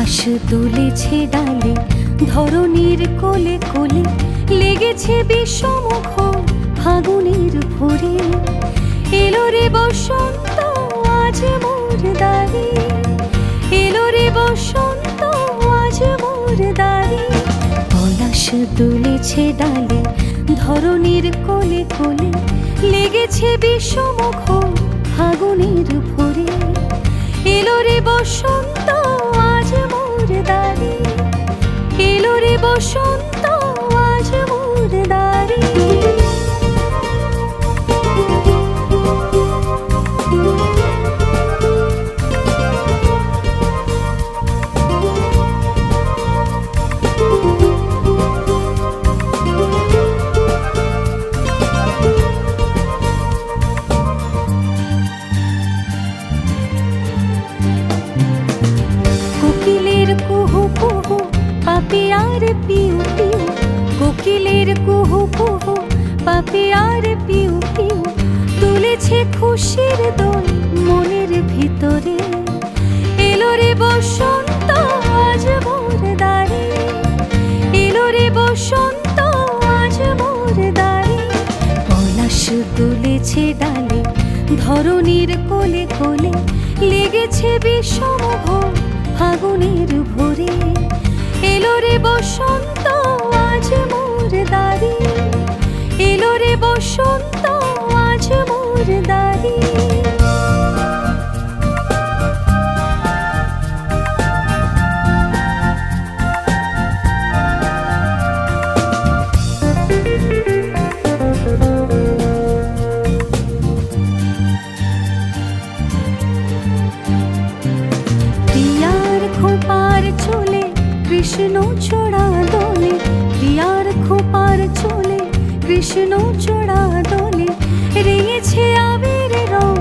দুলেছে ডালে ধরনীর কোলে কোলে লেগেছে বিষমুখ ফাগুনের ভোরে। এলো রে বসন্ত, আজ মোর দাঁড়ি। এলো রে বসন্ত, আজ মোর দাঁড়ি। পলাশ দুলেছে ডালে ধরনীর কোলে কোলে লেগেছে বিষমুখ ফাগুনের ভোরে। এলো রে বসন্ত পাপিয়ার পিউ পিউ, কোকিলের কুহু কুহু পাপিয়ার পিউ পিউ, তুলেছে খুশির দোল মনের ভিতরে। এলো রে বসন্ত, আজ মোর দাঁড়ি এলো রে বসন্ত, আজ মোর দাঁড়ি পলাশ তুলেছে ডালে ধরনীর কোলে কোলে, লেগেছে বিষমভ ফাগুনের ভোরে। রে কৃষ্ণ চোড়া দোলে প্রিয়ার খোপার চলে, কৃষ্ণ চোড়া দোলে। রেঙেছে আবির রং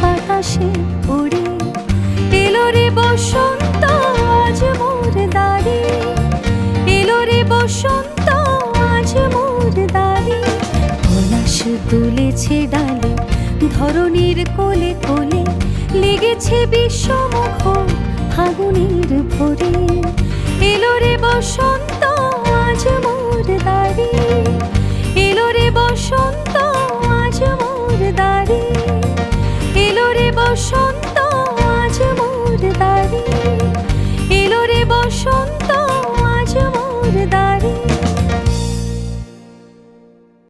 বাতাসে উড়ে এলো রে বসন্ত, আজ মোর দাঁড়ি। এলো রে বসন্ত, আজ মোর দাঁড়ি। পলাশ দুলেছে ডালে ধরনীর কোলে কোলে। লেগেছে বিষমুখ ফাগুনের ভোরে। এলো রে বসন্ত।